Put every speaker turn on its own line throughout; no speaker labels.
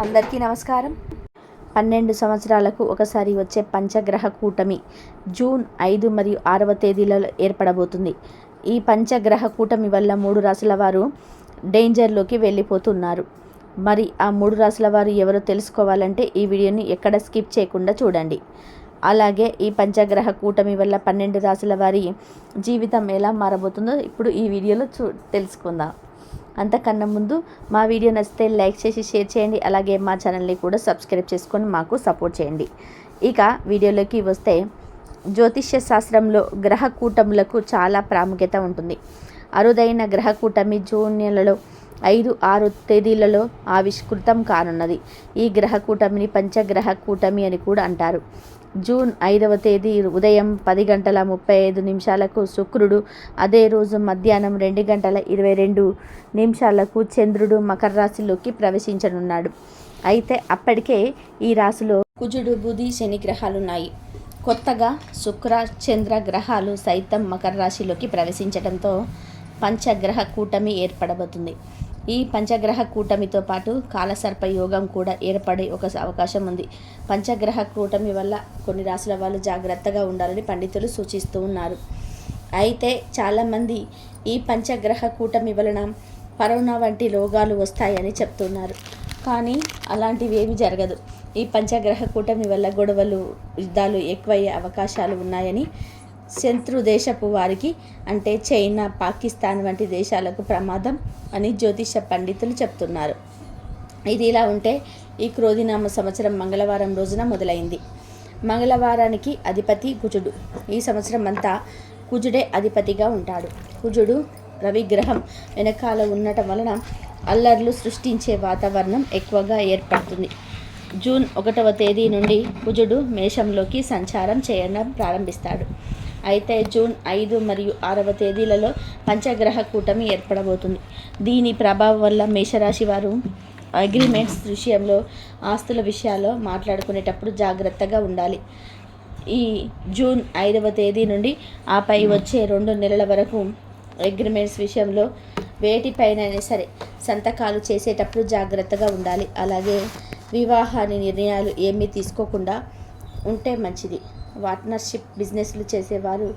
అందరికీ నమస్కారం. పన్నెండు సంవత్సరాలకు ఒకసారి వచ్చే పంచగ్రహ కూటమి జూన్ ఐదు మరియు ఆరవ తేదీలలో ఏర్పడబోతుంది. ఈ పంచగ్రహ కూటమి వల్ల మూడు రాసుల వారు డేంజర్లోకి వెళ్ళిపోతున్నారు. మరి ఆ మూడు రాసుల వారు ఎవరో తెలుసుకోవాలంటే ఈ వీడియోని ఎక్కడ స్కిప్ చేయకుండా చూడండి. అలాగే ఈ పంచగ్రహ కూటమి వల్ల పన్నెండు రాసుల వారి జీవితం ఎలా మారబోతుందో ఇప్పుడు ఈ వీడియోలో చూ తెలుసుకుందాం. అంతకన్నా ముందు మా వీడియో నచ్చితే లైక్ చేసి షేర్ చేయండి. అలాగే మా ఛానల్ని కూడా సబ్స్క్రైబ్ చేసుకొని మాకు సపోర్ట్ చేయండి. ఇక వీడియోలోకి వస్తే జ్యోతిష్య శాస్త్రంలో గ్రహ కూటములకు చాలా ప్రాముఖ్యత ఉంటుంది. అరుదైన గ్రహ కూటమి జూన్ నెలలో ఐదు ఆరు తేదీలలో ఆవిష్కృతం కానున్నది. ఈ గ్రహ కూటమిని పంచగ్రహ కూటమి అని కూడా అంటారు. జూన్ ఐదవ తేదీ ఉదయం పది గంటల ముప్పై ఐదు నిమిషాలకు శుక్రుడు అదే రోజు మధ్యాహ్నం రెండు గంటల ఇరవై రెండు నిమిషాలకు చంద్రుడు మకర రాశిలోకి ప్రవేశించనున్నాడు. అయితే అప్పటికే ఈ రాశిలో కుజుడు బుధి శని గ్రహాలున్నాయి. కొత్తగా శుక్ర చంద్ర గ్రహాలు సైతం మకర రాశిలోకి ప్రవేశించడంతో పంచగ్రహ కూటమి ఏర్పడబోతుంది. ఈ పంచగ్రహ కూటమితో పాటు కాలసర్ప యోగం కూడా ఏర్పడే ఒక అవకాశం ఉంది. పంచగ్రహ కూటమి వల్ల కొన్ని రాసుల వాళ్ళు జాగ్రత్తగా ఉండాలని పండితులు సూచిస్తూ ఉన్నారు. అయితే చాలామంది ఈ పంచగ్రహ కూటమి వలన కరోనా వంటి రోగాలు వస్తాయని చెప్తున్నారు. కానీ అలాంటివి ఏమి జరగదు. ఈ పంచగ్రహ కూటమి వల్ల గొడవలు యుద్ధాలు ఎక్కువయ్యే అవకాశాలు ఉన్నాయని శత్రు దేశపు వారికి అంటే చైనా పాకిస్తాన్ వంటి దేశాలకు ప్రమాదం అని జ్యోతిష పండితులు చెప్తున్నారు. ఇది ఇలా ఉంటే ఈ క్రోధినామ సంవత్సరం మంగళవారం రోజున మొదలైంది. మంగళవారానికి అధిపతి కుజుడు. ఈ సంవత్సరం అంతా కుజుడే అధిపతిగా ఉంటాడు. కుజుడు రవిగ్రహం వెనకాల ఉండటం వలన అల్లర్లు సృష్టించే వాతావరణం ఎక్కువగా ఏర్పడుతుంది. జూన్ ఒకటవ తేదీ నుండి కుజుడు మేషంలోకి సంచారం చేయడం ప్రారంభిస్తాడు. అయితే జూన్ ఐదు మరియు ఆరవ తేదీలలో పంచగ్రహ కూటమి ఏర్పడబోతుంది. దీని ప్రభావం వల్ల మేషరాశి వారు అగ్రిమెంట్స్ విషయంలో ఆస్తుల విషయాల్లో మాట్లాడుకునేటప్పుడు జాగ్రత్తగా ఉండాలి. ఈ జూన్ ఐదవ తేదీ నుండి ఆపై వచ్చే రెండు నెలల వరకు అగ్రిమెంట్స్ విషయంలో వేటిపైనైనా సరే సంతకాలు చేసేటప్పుడు జాగ్రత్తగా ఉండాలి. అలాగే వివాహాన్ని నిర్ణయాలు ఏమీ తీసుకోకుండా ఉంటే మంచిది. పార్ట్నర్షిప్ బిజినెస్లు చేసేవారు.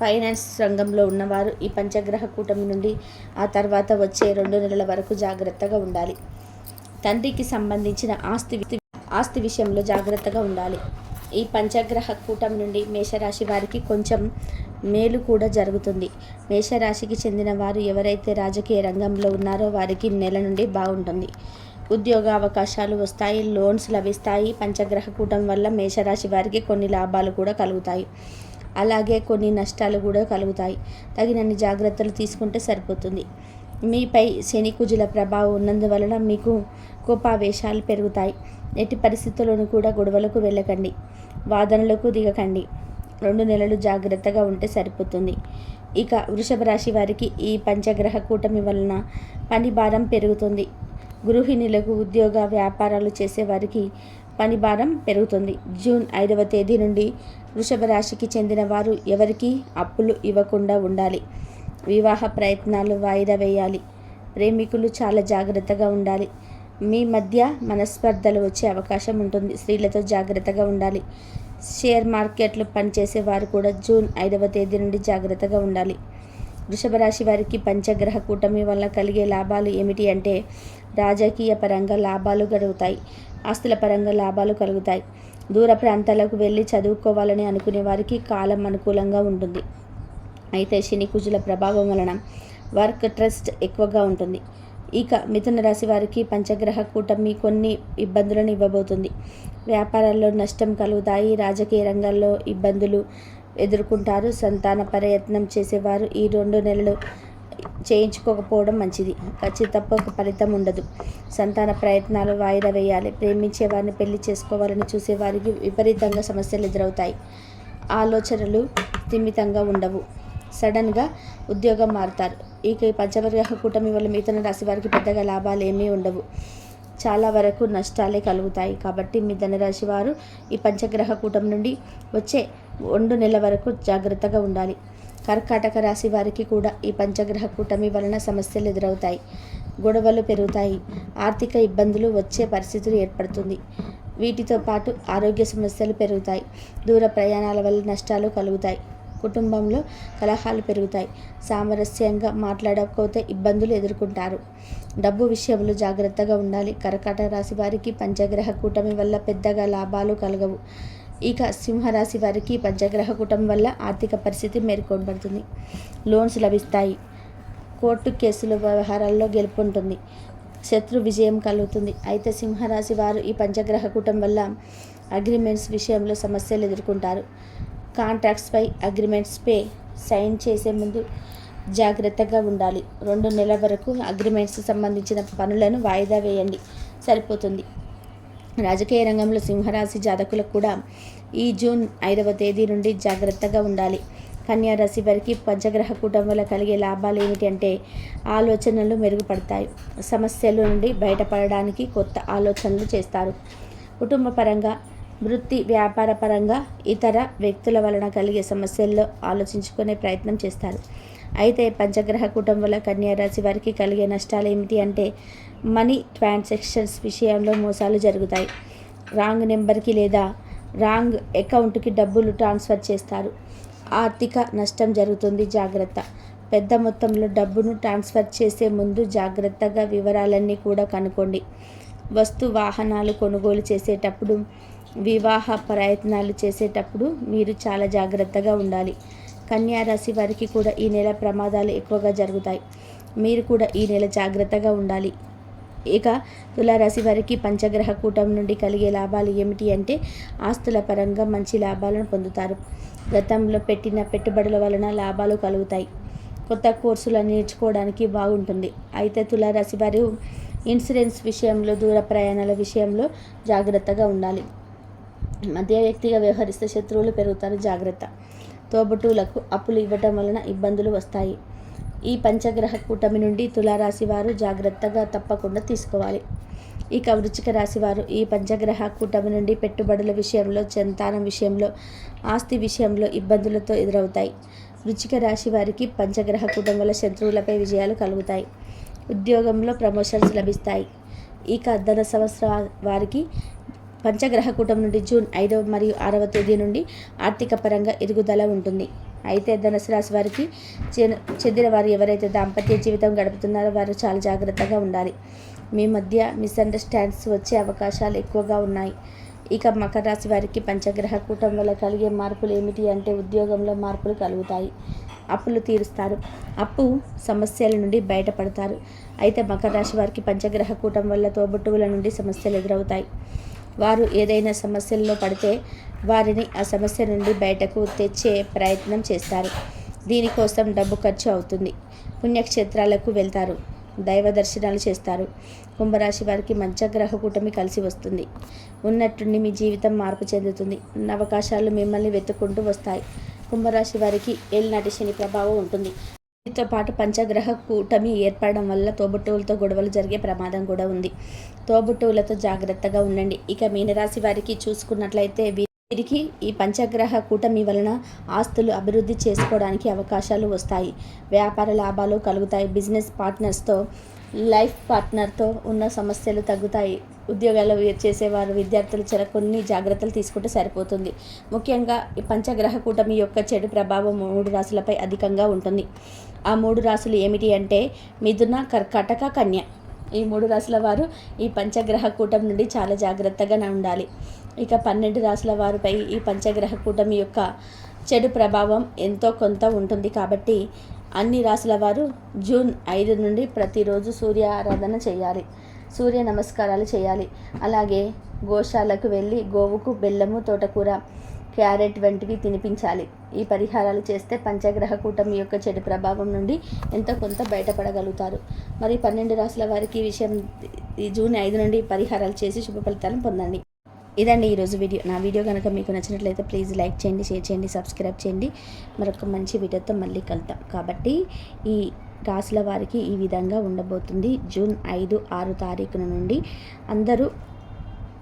ఫైనాన్స్ రంగంలో ఉన్నవారు ఈ పంచగ్రహ కూటమి నుండి ఆ తర్వాత వచ్చే రెండు నెలల వరకు జాగ్రత్తగా ఉండాలి. తండ్రికి సంబంధించిన ఆస్తి ఆస్తి విషయంలో జాగ్రత్తగా ఉండాలి. ఈ పంచగ్రహ కూటమి నుండి మేషరాశి వారికి కొంచెం మేలు కూడా జరుగుతుంది. మేషరాశికి చెందిన వారు ఎవరైతే రాజకీయ రంగంలో ఉన్నారో వారికి నెల నుండి బాగుంటుంది. ఉద్యోగ అవకాశాలు వస్తాయి లోన్స్ లభిస్తాయి పంచగ్రహ కూటం వల్ల మేషరాశి వారికి కొన్ని లాభాలు కూడా కలుగుతాయి. అలాగే కొన్ని నష్టాలు కూడా కలుగుతాయి. తగినన్ని జాగ్రత్తలు తీసుకుంటే సరిపోతుంది. మీపై శని కుజుల ప్రభావం ఉన్నందువలన మీకు కోపావేశాలు పెరుగుతాయి. ఎట్టి పరిస్థితుల్లోనూ కూడా గొడవలకు వెళ్ళకండి. వాదనలకు దిగకండి. రెండు నెలలు జాగ్రత్తగా ఉంటే సరిపోతుంది. ఇక వృషభ రాశి వారికి ఈ పంచగ్రహ కూటమి వలన పని భారం పెరుగుతుంది. గృహిణులకు ఉద్యోగ వ్యాపారాలు చేసేవారికి పని భారం పెరుగుతుంది. జూన్ ఐదవ తేదీ నుండి వృషభ రాశికి చెందిన వారు ఎవరికి అప్పులు ఇవ్వకుండా ఉండాలి. వివాహ ప్రయత్నాలు వాయిదా వేయాలి. ప్రేమికులు చాలా జాగ్రత్తగా ఉండాలి. మీ మధ్య మనస్పర్ధలు వచ్చే అవకాశం ఉంటుంది. స్త్రీలతో జాగ్రత్తగా ఉండాలి. షేర్ మార్కెట్లు పనిచేసే వారు కూడా జూన్ ఐదవ తేదీ నుండి జాగ్రత్తగా ఉండాలి. వృషభ రాశి వారికి పంచగ్రహ కూటమి వల్ల కలిగే లాభాలు ఏమిటి అంటే రాజకీయ పరంగా లాభాలు కలుగుతాయి ఆస్తుల పరంగా లాభాలు కలుగుతాయి. దూర ప్రాంతాలకు వెళ్ళి చదువుకోవాలని అనుకునే వారికి కాలం అనుకూలంగా ఉంటుంది. అయితే శని కుజుల ప్రభావం వలన వర్క్ ట్రస్ట్ ఎక్కువగా ఉంటుంది. ఇక మిథున రాశి వారికి పంచగ్రహ కూటమి కొన్ని ఇబ్బందులను ఇవ్వబోతుంది. వ్యాపారాల్లో నష్టం కలుగుతాయి రాజకీయ రంగాల్లో ఇబ్బందులు ఎదుర్కొంటారు. సంతాన ప్రయత్నం చేసేవారు. ఈ రెండు నెలలు చేయించుకోకపోవడం మంచిది. ఖచ్చితప్ప ఒక ఫలితం ఉండదు. సంతాన ప్రయత్నాలు వాయిదా వేయాలి. ప్రేమించే వారిని పెళ్ళి చేసుకోవాలని చూసేవారికి విపరీతంగా సమస్యలు ఎదురవుతాయి. ఆలోచనలు స్థిమితంగా ఉండవు. సడన్గా ఉద్యోగం మారుతారు. ఇక ఈ పంచవర్గ కూటమి వల్ల మిథున రాశి వారికి పెద్దగా లాభాలు ఏమీ ఉండవు. చాలా వరకు నష్టాలే కలుగుతాయి. కాబట్టి మీ ధనరాశి వారు ఈ పంచగ్రహ కూటమి నుండి వచ్చే రెండు నెల వరకు జాగ్రత్తగా ఉండాలి. కర్కాటక రాశి వారికి కూడా ఈ పంచగ్రహ కూటమి వలన సమస్యలు ఎదురవుతాయి. గొడవలు పెరుగుతాయి. ఆర్థిక ఇబ్బందులు వచ్చే పరిస్థితులు ఏర్పడుతుంది. వీటితో పాటు ఆరోగ్య సమస్యలు పెరుగుతాయి. దూర ప్రయాణాల వల్ల నష్టాలు కలుగుతాయి. కుటుంబంలో కలహాలు పెరుగుతాయి. సామరస్యంగా మాట్లాడకపోతే ఇబ్బందులు ఎదుర్కొంటారు. డబ్బు విషయంలో జాగ్రత్తగా ఉండాలి. కర్కాటక రాశి వారికి పంచగ్రహ కూటమి వల్ల పెద్దగా లాభాలు కలగవు. ఇక సింహరాశి వారికి పంచగ్రహ కూటం వల్ల ఆర్థిక పరిస్థితి మేల్కొనబడుతుంది. లోన్స్ లభిస్తాయి. కోర్టు కేసుల వ్యవహారాల్లో గెలుపుంటుంది శత్రు విజయం కలుగుతుంది. అయితే సింహరాశి వారు ఈ పంచగ్రహ కూటం వల్ల అగ్రిమెంట్స్ విషయంలో సమస్యలు ఎదుర్కొంటారు. కాంట్రాక్ట్స్పై అగ్రిమెంట్స్పై సైన్ చేసే ముందు జాగ్రత్తగా ఉండాలి. రెండు నెలల వరకు అగ్రిమెంట్స్ సంబంధించిన పనులను వాయిదా వేయండి. సరిపోతుంది. రాజకీయ రంగంలో సింహరాశి జాతకులకు కూడా ఈ జూన్ ఐదవ తేదీ నుండి జాగ్రత్తగా ఉండాలి. కన్యా రాశి వారికి పంచగ్రహ కూటం వల్ల కలిగే లాభాలు ఏమిటి అంటే ఆలోచనలు మెరుగుపడతాయి. సమస్యల నుండి బయటపడడానికి కొత్త ఆలోచనలు చేస్తారు. కుటుంబ పరంగా వృత్తి వ్యాపార పరంగా ఇతర వ్యక్తుల వలన కలిగే సమస్యల్లో ఆలోచించుకునే ప్రయత్నం చేస్తారు. అయితే పంచగ్రహ కుటుంబాల కన్యారాశి వారికి కలిగే నష్టాలు ఏమిటి అంటే మనీ ట్రాన్సాక్షన్స్ విషయంలో మోసాలు జరుగుతాయి. రాంగ్ నెంబర్కి లేదా రాంగ్ అకౌంట్కి డబ్బులు ట్రాన్స్ఫర్ చేస్తారు. ఆర్థిక నష్టం జరుగుతుంది జాగ్రత్త. పెద్ద మొత్తంలో డబ్బును ట్రాన్స్ఫర్ చేసే ముందు జాగ్రత్తగా వివరాలన్నీ కూడా కనుక్కోండి. వస్తు వాహనాలు కొనుగోలు చేసేటప్పుడు వివాహ ప్రయత్నాలు చేసేటప్పుడు మీరు చాలా జాగ్రత్తగా ఉండాలి. కన్యారాశి వారికి కూడా ఈ నెల ప్రమాదాలు ఎక్కువగా జరుగుతాయి. మీరు కూడా ఈ నెల జాగ్రత్తగా ఉండాలి. ఇక తులారాశి వారికి పంచగ్రహ కూటం నుండి కలిగే లాభాలు ఏమిటి అంటే ఆస్తుల పరంగా మంచి లాభాలను పొందుతారు. గతంలో పెట్టిన పెట్టుబడుల వలన లాభాలు కలుగుతాయి. కొత్త కోర్సులు నేర్చుకోవడానికి బాగుంటుంది. అయితే తులారాశి వారు ఇన్సూరెన్స్ విషయంలో దూర ప్రయాణాల విషయంలో జాగ్రత్తగా ఉండాలి. మధ్య వ్యక్తిగా వ్యవహరిస్తే శత్రువులు పెరుగుతారు. జాగ్రత్త. తోబుటూలకు అప్పులు ఇవ్వటం వలన ఇబ్బందులు వస్తాయి. ఈ పంచగ్రహ కూటమి నుండి తులారాశి వారు జాగ్రత్తగా తప్పకుండా తీసుకోవాలి. ఇక వృచ్చిక రాశి వారు ఈ పంచగ్రహ కూటమి నుండి పెట్టుబడుల విషయంలో సంతానం విషయంలో ఆస్తి విషయంలో ఇబ్బందులతో ఎదురవుతాయి. వృచ్చిక రాశి వారికి పంచగ్రహ కుటుంబాల శత్రువులపై విజయాలు కలుగుతాయి. ఉద్యోగంలో ప్రమోషన్స్ లభిస్తాయి. ఇక ధన సంవత్సర వారికి పంచగ్రహ కూటం నుండి జూన్ ఐదవ మరియు ఆరవ తేదీ నుండి ఆర్థిక పరంగా ఎదుగుదల ఉంటుంది. అయితే ధనుసు రాశి వారికి చెందిన వారు ఎవరైతే దాంపత్య జీవితం గడుపుతున్నారో వారు చాలా జాగ్రత్తగా ఉండాలి. మీ మధ్య మిస్అండర్స్టాండ్స్ వచ్చే అవకాశాలు ఎక్కువగా ఉన్నాయి. ఇక మకర రాశి వారికి పంచగ్రహ కూటం వల్ల కలిగే మార్పులు ఏమిటి అంటే ఉద్యోగంలో మార్పులు కలుగుతాయి. అప్పులు తీరుస్తారు. అప్పు సమస్యల నుండి బయటపడతారు. అయితే మకర రాశి వారికి పంచగ్రహ కూటం వల్ల తోబుట్టువుల నుండి సమస్యలు ఎదురవుతాయి. వారు ఏదైనా సమస్యల్లో పడితే వారిని ఆ సమస్య నుండి బయటకు తెచ్చే ప్రయత్నం చేస్తారు. దీనికోసం డబ్బు ఖర్చు అవుతుంది. పుణ్యక్షేత్రాలకు వెళ్తారు. దైవ దర్శనాలు చేస్తారు. కుంభరాశి వారికి మంచగ్రహ కూటమి కలిసి వస్తుంది. ఉన్నట్టుండి మీ జీవితం మార్పు చెందుతుంది. అవకాశాలు మిమ్మల్ని వెతుక్కుంటూ వస్తాయి. కుంభరాశి వారికి ఏలినాటి శని ప్రభావం ఉంటుంది. దీంతో పాటు పంచగ్రహ కూటమి ఏర్పడడం వల్ల తోబుట్టువులతో గొడవలు జరిగే ప్రమాదం కూడా ఉంది. తోబుట్టువులతో జాగ్రత్తగా ఉండండి. ఇక మీనరాశి వారికి చూసుకున్నట్లయితే వీరికి ఈ పంచగ్రహ కూటమి వలన ఆస్తులు అభివృద్ధి చేసుకోవడానికి అవకాశాలు వస్తాయి. వ్యాపార లాభాలు కలుగుతాయి. బిజినెస్ పార్ట్నర్స్తో లైఫ్ పార్ట్నర్తో ఉన్న సమస్యలు తగ్గుతాయి. ఉద్యోగాలు చేసేవారు విద్యార్థులు చెర కొన్ని జాగ్రత్తలు తీసుకుంటే సరిపోతుంది. ముఖ్యంగా ఈ పంచగ్రహ కూటమి యొక్క చెడు ప్రభావం మూడు రాశులపై అధికంగా ఉంటుంది. ఆ మూడు రాశులు ఏమిటి అంటే మిథున కర్కాటక కన్య. ఈ మూడు రాశుల వారు ఈ పంచగ్రహ కూటమి నుండి చాలా జాగ్రత్తగా ఉండాలి. ఇక పన్నెండు రాశుల వారిపై ఈ పంచగ్రహ కూటమి యొక్క చెడు ప్రభావం ఎంతో కొంత ఉంటుంది కాబట్టి అన్ని రాశుల వారు జూన్ ఐదు నుండి ప్రతిరోజు సూర్య ఆరాధన చేయాలి. సూర్య నమస్కారాలు చేయాలి. అలాగే గోశాలకు వెళ్ళి గోవుకు బెల్లము తోటకూర క్యారెట్ వంటివి తినిపించాలి. ఈ పరిహారాలు చేస్తే పంచగ్రహ కూటమి యొక్క చెడు ప్రభావం నుండి ఎంతో కొంత బయటపడగలుగుతారు. మరి పన్నెండు రాసుల వారికి ఈ విషయం ఈ జూన్ ఐదు నుండి పరిహారాలు చేసి శుభ ఫలితాలను పొందండి. ఇదండి ఈరోజు వీడియో. నా వీడియో కనుక మీకు నచ్చినట్లయితే ప్లీజ్ లైక్ చేయండి షేర్ చేయండి సబ్స్క్రైబ్ చేయండి. మరొక మంచి వీడియోతో మళ్ళీ కలుద్దాం. కాబట్టి ఈ రాసుల వారికి ఈ విధంగా ఉండబోతుంది. జూన్ ఐదు ఆరు తారీఖున నుండి అందరూ